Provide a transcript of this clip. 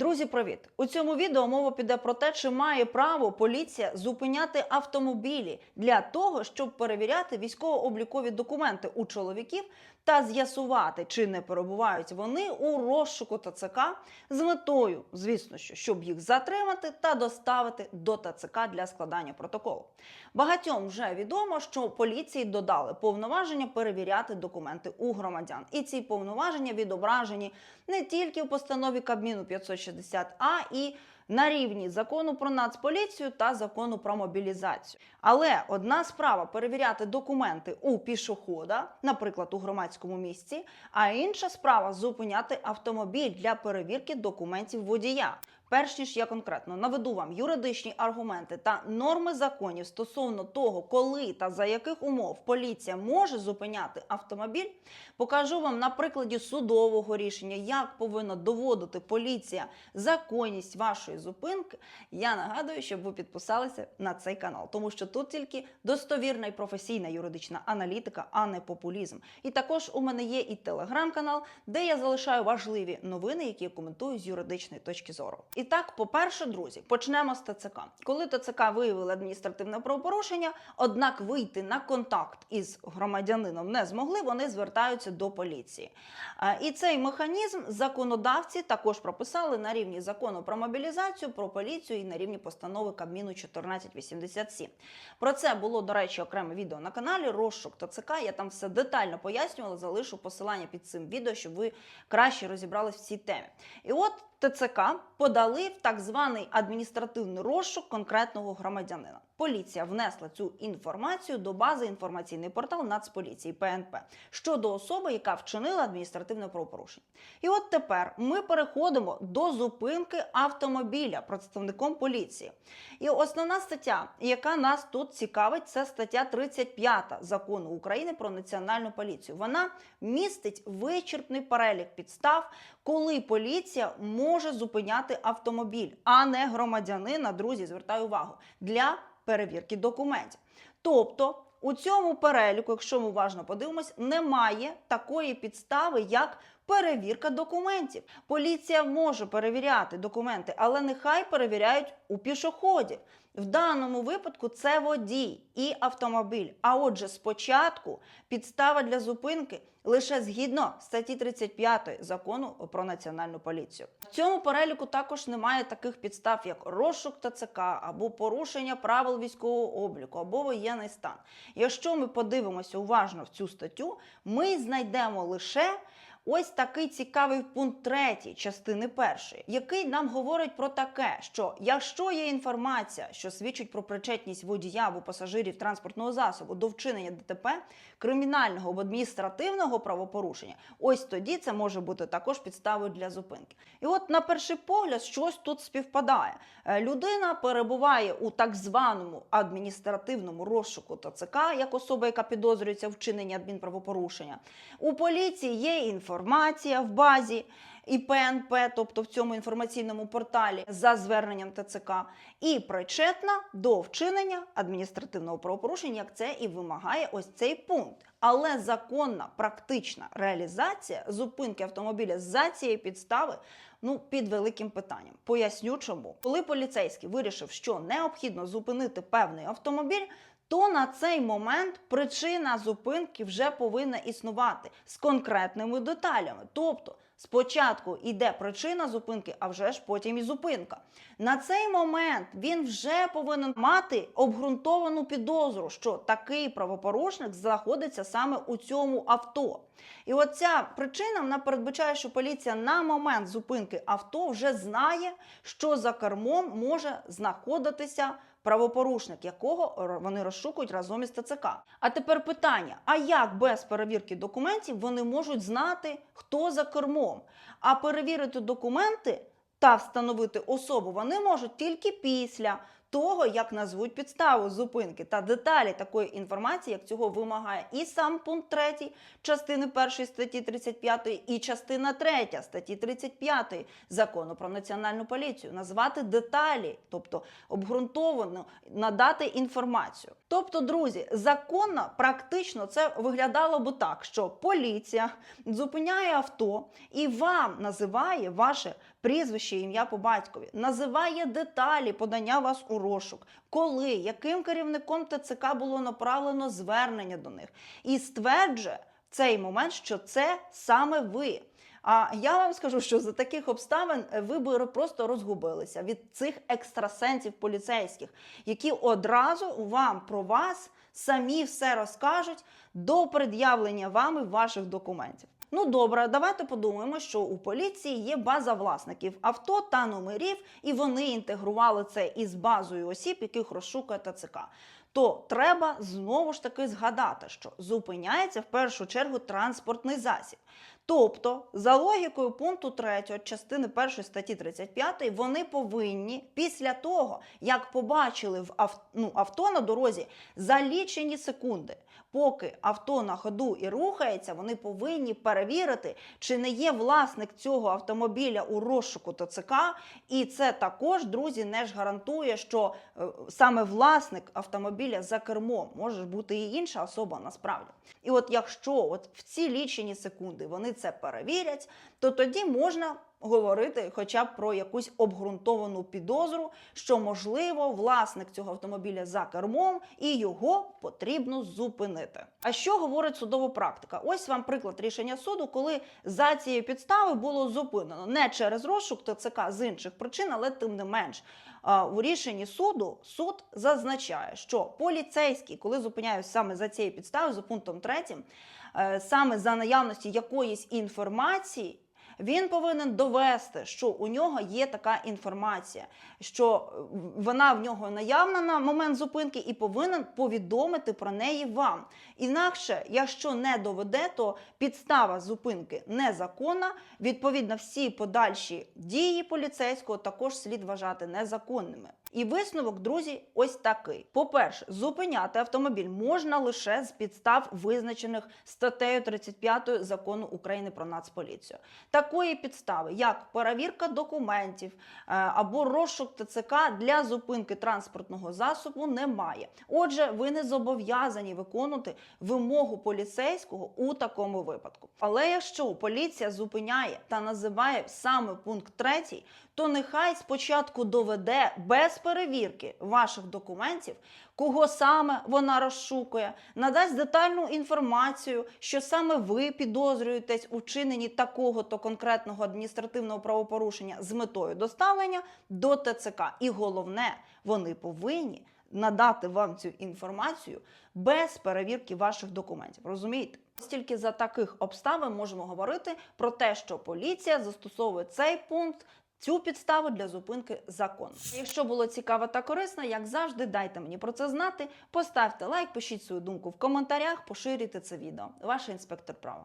Друзі, привіт! У цьому відео мова піде про те, чи має право поліція зупиняти автомобілі для того, щоб перевіряти військово-облікові документи у чоловіків та з'ясувати, чи не перебувають вони у розшуку ТЦК з метою, звісно, що щоб їх затримати та доставити до ТЦК для складання протоколу. Багатьом вже відомо, що поліції додали повноваження перевіряти документи у громадян, і ці повноваження відображені не тільки в постанові Кабміну 560, а і на рівні закону про нацполіцію та закону про мобілізацію. Але одна справа перевіряти документи у пішохода, наприклад, у громадському місці, а інша справа зупиняти автомобіль для перевірки документів водія. Перш ніж я конкретно наведу вам юридичні аргументи та норми законів стосовно того, коли та за яких умов поліція може зупиняти автомобіль, покажу вам на прикладі судового рішення, як повинна доводити поліція законність вашої зупинки. Я нагадую, щоб ви підписалися на цей канал, тому що тут тільки достовірна і професійна юридична аналітика, а не популізм. І також у мене є і телеграм-канал, де я залишаю важливі новини, які я коментую з юридичної точки зору. І так, по-перше, друзі, почнемо з ТЦК. Коли ТЦК виявили адміністративне правопорушення, однак вийти на контакт із громадянином не змогли, вони звертаються до поліції. І цей механізм законодавці також прописали на рівні закону про мобілізацію, про поліцію і на рівні постанови Кабміну 1487. Про це було, до речі, окреме відео на каналі Розшук ТЦК. Я там все детально пояснювала, залишу посилання під цим відео, щоб ви краще розібрались в цій темі. І от ТЦК подали в так званий адміністративний розшук конкретного громадянина. Поліція внесла цю інформацію до бази інформаційний портал Нацполіції ПНП щодо особи, яка вчинила адміністративне правопорушення. І от тепер ми переходимо до зупинки автомобіля представником поліції. І основна стаття, яка нас тут цікавить, це стаття 35 закону України про національну поліцію. Вона містить вичерпний перелік підстав, коли поліція може зупиняти автомобіль, а не громадянина. Друзі, звертаю увагу для перевірки документів. Тобто. У цьому переліку, якщо ми уважно подивимось, немає такої підстави, як перевірка документів. Поліція може перевіряти документи, але нехай перевіряють у пішоходів. В даному випадку це водій і автомобіль. А отже, спочатку підстава для зупинки лише згідно статті 35 закону про національну поліцію. В цьому переліку також немає таких підстав, як розшук ТЦК або порушення правил військового обліку, або воєнний стан. Якщо ми подивимося уважно в цю статтю, ми знайдемо лише Ось такий цікавий пункт третій частини першої, який нам говорить про таке, що якщо є інформація, що свідчить про причетність водія або пасажирів транспортного засобу до вчинення ДТП, кримінального або адміністративного правопорушення, ось тоді це може бути також підставою для зупинки. І от на перший погляд щось тут співпадає. Е, Людина перебуває у так званому адміністративному розшуку ТЦК, як особа, яка підозрюється в вчиненні адмінправопорушення. У поліції є інформація в базі і ПНП, тобто в цьому інформаційному порталі за зверненням ТЦК, і причетна до вчинення адміністративного правопорушення, як це і вимагає ось цей пункт. Але законна практична реалізація зупинки автомобіля за цієї підстави ну під великим питанням. Поясню, чому коли поліцейський вирішив, що необхідно зупинити певний автомобіль. То на цей момент причина зупинки вже повинна існувати з конкретними деталями. Тобто, спочатку йде причина зупинки, а вже ж потім і зупинка. На цей момент він вже повинен мати обґрунтовану підозру, що такий правопорушник знаходиться саме у цьому авто. І оця причина вона передбачає, що поліція на момент зупинки авто вже знає, що за кермом може знаходитися правопорушник, якого вони розшукують разом із ТЦК. А тепер питання: а як без перевірки документів вони можуть знати, хто за кермом? А перевірити документи та встановити особу вони можуть тільки після того, як назвуть підставу зупинки та деталі такої інформації, як цього вимагає і сам пункт 3 частини 1 статті 35 і частина 3 статті 35 закону про національну поліцію, назвати деталі, тобто обґрунтовано надати інформацію. Тобто, друзі, законно практично це виглядало би так, що поліція зупиняє авто і вам називає ваше прізвище, ім'я по батькові, називає деталі подання вас у розшук, коли, яким керівником ТЦК було направлено звернення до них, і стверджує в цей момент, що це саме ви. А я вам скажу, що за таких обставин е, ви просто розгубилися від цих екстрасенсів поліцейських, які одразу вам про вас самі все розкажуть до пред'явлення вами ваших документів. Ну добре, давайте подумаємо, що у поліції є база власників авто та номерів, і вони інтегрували це із базою осіб, яких розшукує ТЦК. То треба знову ж таки згадати, що зупиняється в першу чергу транспортний засіб. Тобто, за логікою пункту 3 частини 1 статті 35, вони повинні після того, як побачили в авто, ну, авто на дорозі за лічені секунди, поки авто на ходу і рухається, вони повинні перевірити, чи не є власник цього автомобіля у розшуку ТЦК. І це також, друзі, не ж гарантує, що е, саме власник автомобіля за кермом може бути і інша особа насправді. І от якщо от в ці лічені секунди вони це перевірять, то тоді можна говорити хоча б про якусь обґрунтовану підозру, що можливо власник цього автомобіля за кермом і його потрібно зупинити. А що говорить судова практика? Ось вам приклад рішення суду, коли за цією підставою було зупинено не через розшук ТЦК з інших причин, але тим не менш. У рішенні суду суд зазначає, що поліцейський, коли зупиняють саме за цією підставою, за пунктом 3, е, саме за наявності якоїсь інформації, він повинен довести, що у нього є така інформація, що е, вона в нього наявна на момент зупинки, і повинен повідомити про неї вам. Інакше, якщо не доведе, то підстава зупинки незаконна. Відповідно, всі подальші дії поліцейського також слід вважати незаконними. І висновок, друзі, ось такий: по-перше, зупиняти автомобіль можна лише з підстав, визначених статтею 35 закону України про нацполіцію. Такої підстави, як перевірка документів е, або розшук ТЦК для зупинки транспортного засобу, немає. Отже, ви не зобов'язані виконувати вимогу поліцейського у такому випадку. Але якщо поліція зупиняє та називає саме пункт 3, то нехай спочатку доведе без перевірки ваших документів, кого саме вона розшукує, надасть детальну інформацію, що саме ви підозрюєтесь у чиненні такого-то конкретного адміністративного правопорушення з метою доставлення до ТЦК. І головне, вони повинні надати вам цю інформацію без перевірки ваших документів. Розумієте? Тільки за таких обставин можемо говорити про те, що поліція застосовує цей пункт. Цю підставу для зупинки закону. Якщо було цікаво та корисно, як завжди, дайте мені про це знати. Поставте лайк, пишіть свою думку в коментарях, поширюйте це відео. Ваш інспектор права.